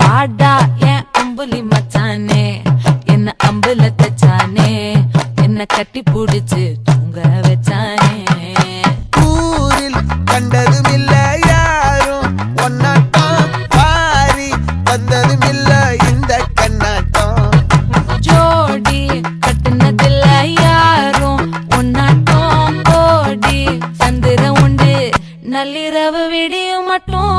வாடா என் அம்புலி மச்சானே என்ன அம்புல தச்சானே என்ன கட்டி பிடிச்சு தூங்க வச்சானே. ஊரில் கண்டதும் இல்ல யாரும் ஒன்னாட்டம் பாரி வந்ததும் இல்ல இந்த கண்ணாட்டம். ஜோடி கட்டுனதில்ல யாரும் ஒன்னாட்டம் கோடி சந்திரம் உண்டு நள்ளிரவு விடியும் மட்டும்.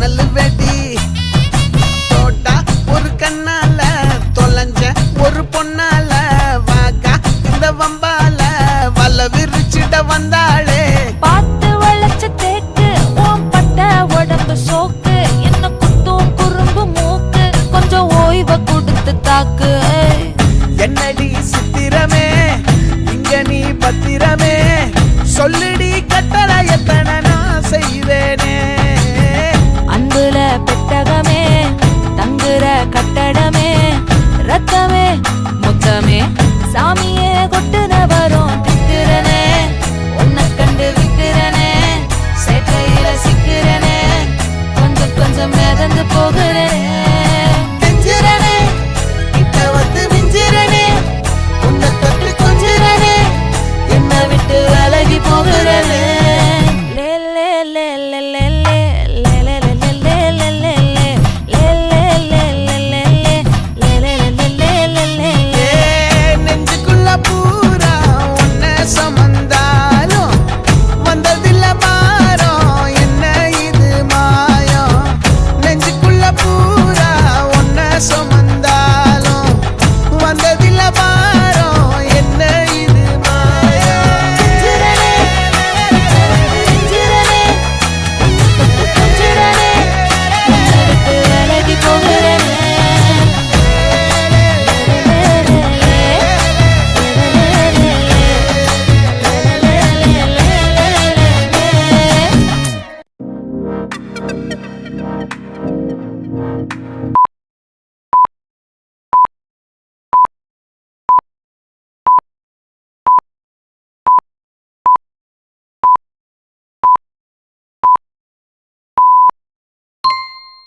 ஒரு சன்னல் வெடி. தோட்டா ஒரு கண்ணால தொலைஞ்ச ஒரு பொண்ணால. வாக்கா இந்த வம்பால வல விரிச்சிட வந்தாளே. பார்த்து வளைச்ச தேக்கு உன் பட்ட உடம்பு சோக்கு. என்ன குத்தும் குறும்பு மூக்கு. கொஞ்சம் ஓய்வை கொடுத்து தாக்கு. என்னடி சித்திரமே? இங்க நீ பத்திரமே? சொல்லுடி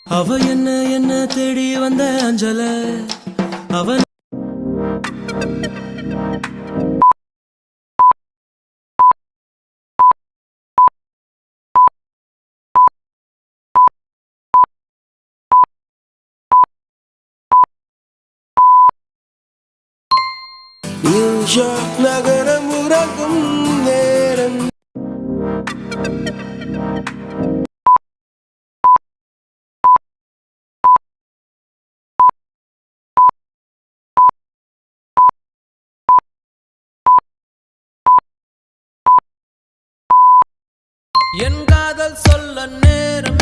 அவ என்ன என்ன தேடி வந்த அஞ்சல? அவன் நியூயார்க் நகரம் என் காதல் சொல்ல நேரம்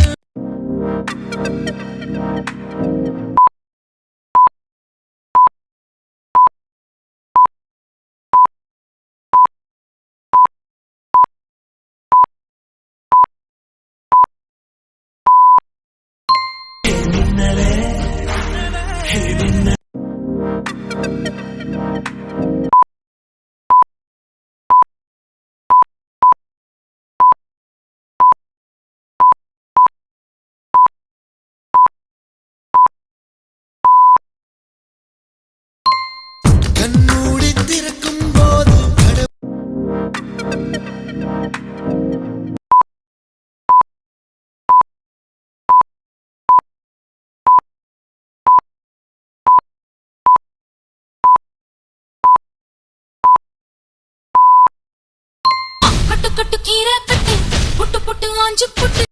கண்மூடி கட்டு கட்டு கீரை கட்டு புட்டு புட்டு ஆஞ்சு புட்டு.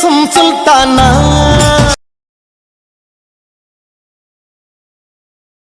దేశం సుల్తానా